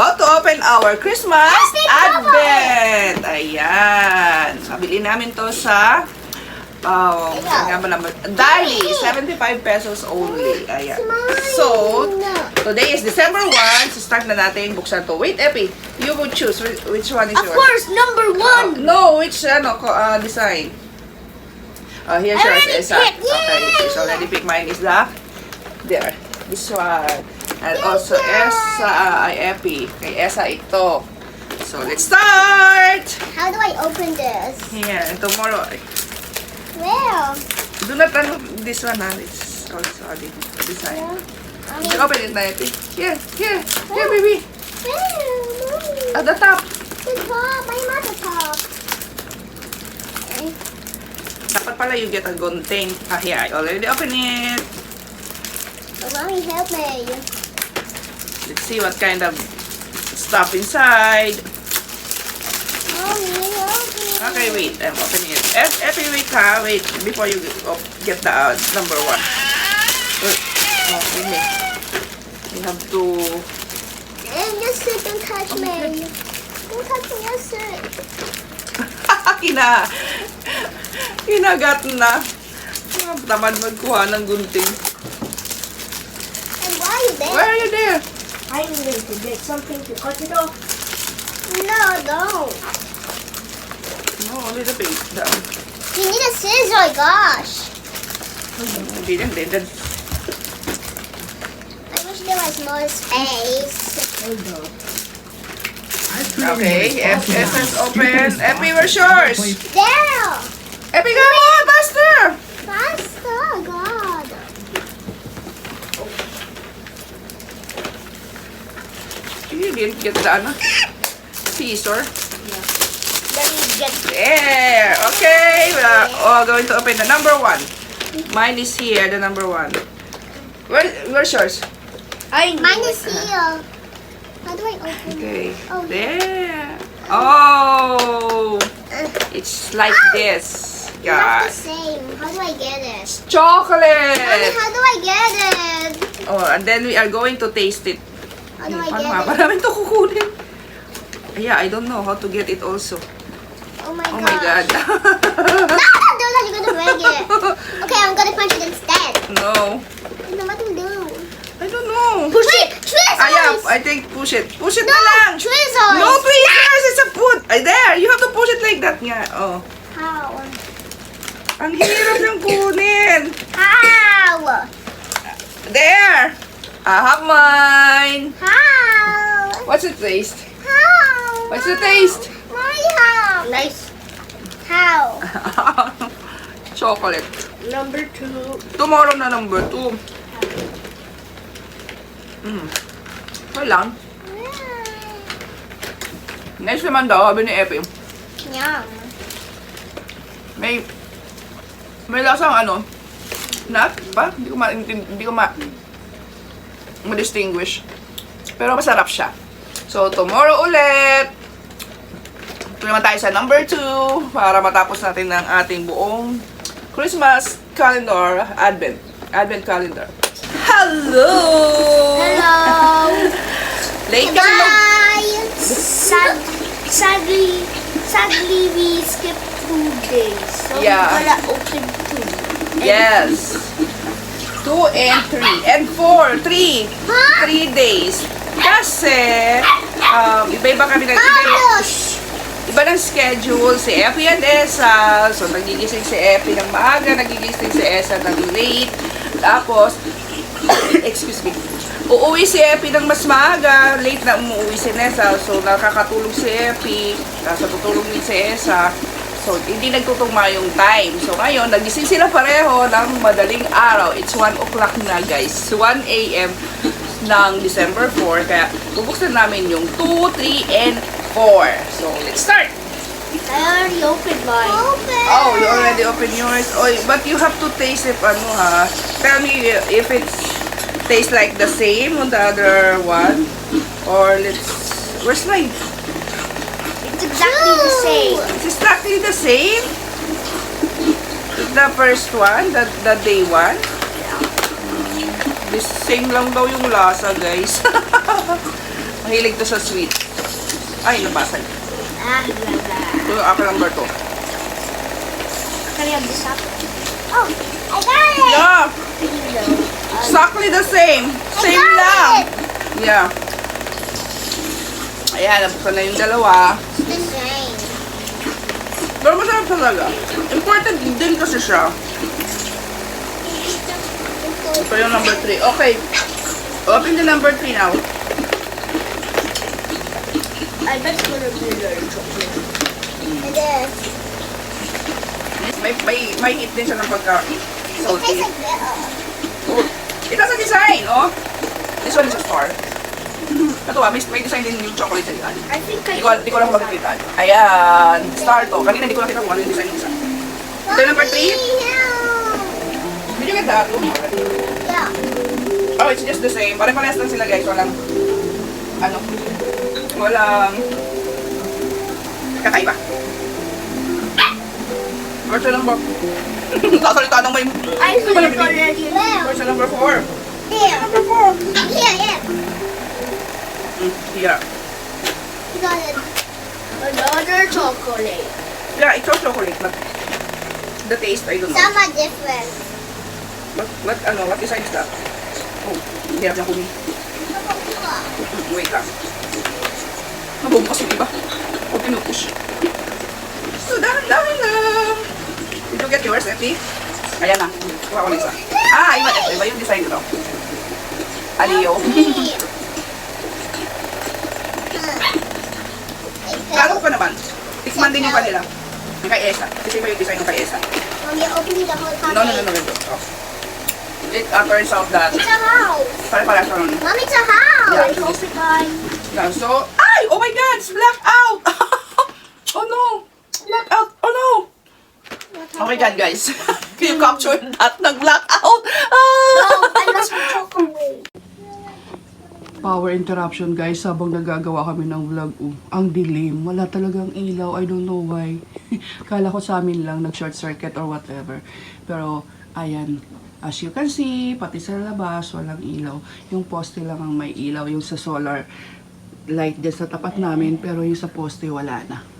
about to open our Christmas Advent! Ayan. Nabili namin to sa um, naman? Dali, 75 pesos only. Ayan. So, today is December 1. So, start na natin buksan to. Wait, Epi. You would choose. Which, one is Of yours? course, number one. Oh, no, which ano, uh, design? Oh, here's I yours, picked. Okay, she's already picked. Mine is the, there, this one. And also, Esa, uh, ay Epi. Kay Esa ito. So, let's start! How do I open this? Here, and tomorrow, Where? do not ano, this one, ha? It's also a design. Um, You open it na, Epi. Here, here, here, baby. where? At the top. The top. At the top. Okay. Dapat pala you get a gunting. Ah, here, I already open it. Oh, mommy, help me. Let's see what kind of stuff inside. Okay, wait. I'm opening it. Effie, wait ha. Wait, before you get the uh, number one. Wait. Oh, wait me. You have to... And just sit and touch me. Don't touch me, just sit. Kina... Kinagat na. Tamad magkuha ng gunting. And why are you there? Where are you there? I'm going to get something to cut it off. No, don't. No, only the page down. You need a scissor, oh gosh. Hindi din, din, din. I wish there was more space. Hold on. Okay, F, F is open. Effie, where's yours? There! Effie, come on, You didn't get the ano? Scissor. Let me get There! Okay! Uh, oh, going to open the number one. Mine is here, the number one. Where, where's yours? I Mine is here. How do I open it? Okay. Oh, There! Oh! It's like this. We have God. the same. How do I get it? Mommy, Chocolate! how do I get it? Oh, and then we are going to taste it. Do I Paano get nga ba namin to kukunin? Yeah, I don't know how to get it also. Oh my Oh god. my God. No, don't do that. You're gonna break it. Okay, I'm gonna punch it instead. no. I don't know what to do. I don't know. Push it! Tweezers! Ah, yeah, I think push it. Push it no, na lang. tweezers! No tweezers! It's a foot! Ay, there! You have to push it like that nga. Oh. How? Ang hirap yung kunin. How? There! I have mine. How? What's the taste? How? What's the taste? Mommy, how? Nice. How? Chocolate. Number two. Tomorrow na number two. Mm. Okay lang. Next naman daw, sabi ni Epi, Yum. may may lasang ano, nut ba? Hindi ko ma, hindi, hindi ko ma, ma-distinguish. Pero masarap siya. So, tomorrow ulit, ito naman tayo sa number 2 para matapos natin ng ating buong Christmas calendar, Advent, Advent calendar. Hello! Hello. Late kami mag... Sad, sadly, sadly we skipped two days. So Yeah. gotta open two. Yes. 2 and 3. And 4. 3. Huh? 3 days. Kasi, um, iba-iba kami ng iba, iba ng schedule. Si Epi and Esa. So, nagigising si Epi ng maaga, nagigising si Esa ng late. Tapos, excuse me, uuwi si Epi ng mas maaga. Late na umuwi si Nessa. So, nakakatulog si Epi. Tapos, tutulog din si Esa. So, hindi nagtutugma yung time. So, ngayon, nagising sila pareho ng madaling araw. It's 1 o'clock na, guys. 1 a.m. ng December 4. Kaya, bubuksan namin yung 2, 3, and 4. So, let's start! I already opened mine. Open. Oh, you already opened yours. Oh, but you have to taste it, ano ha? Tell me if it's tastes like the same on the other one. Or let's... Where's mine? It's exactly the same. It's exactly the same? The first one, the, the day one? The same lang daw yung lasa, guys. Mahilig to sa sweet. Ay, nabasag. Ah. Ito yung aking number to. Can I have this up? Oh, I got it. Yeah, exactly the same. Same lang. it. Yeah. Ayan, nabuksan na yung dalawa. Pero masarap talaga. Important din kasi siya. Ito yung number 3. Okay. Open the number 3 now. I bet it's gonna be very chocolate. It is. May, may, may hit din siya ng pagka It salty. tastes like bitter. Oh, it has a design, oh. This one is a star. Ito ah, may, may design din yung chocolate sa ilan. I think I Hindi ko, hindi ko lang makikita. Ayan, star to. Kanina hindi ko nakita kung ano yung design ng isa. Ito number 3. Yeah. Did you get that? Yeah. Oh, it's just the same. Pare-parehas lang sila guys. Walang, ano, walang kakaiba. Version number, kasalita ng may, I Ito see pala, it already. Version number 4. There. Number 4. Here, here. Yeah. You got it. Another chocolate. Yeah, it's all chocolate, but the taste, I don't know. Some are different. What, what, ano, what is that? Oh, niyang kunin. Mm, Wait lang. Nabubukas yung iba. O pinupush. So, dahan-dahan lang. Did you get yours, Effie? Ayan na. Kuha ko na isa. Ah, iba, iba, yung design nito. Aliyo. Kala ko pa naman. Tikman din yung kanila. Yung kay Esa. Kasi iba yung design ng kay Esa. Mommy, open the whole package. No, no, no, no, no. Oh. It uh, turns out that It's a house. pare-pare siya nun. Mommy, it's a house. Yeah. I hope it died. Yeah, so, ay! Oh my God! It's blacked out! oh no! Blacked out! Oh no! Oh my God, guys. Can you capture that? Nag-black out! Ah! No, I lost my chocolate. Power interruption guys habang nagagawa kami ng vlog. Oh, ang dilim. Wala talagang ilaw. I don't know why. Kala ko sa amin lang nag-short circuit or whatever. Pero, ayan. As you can see, pati sa labas, walang ilaw. Yung poste lang ang may ilaw. Yung sa solar light din sa tapat namin. Pero yung sa poste, wala na.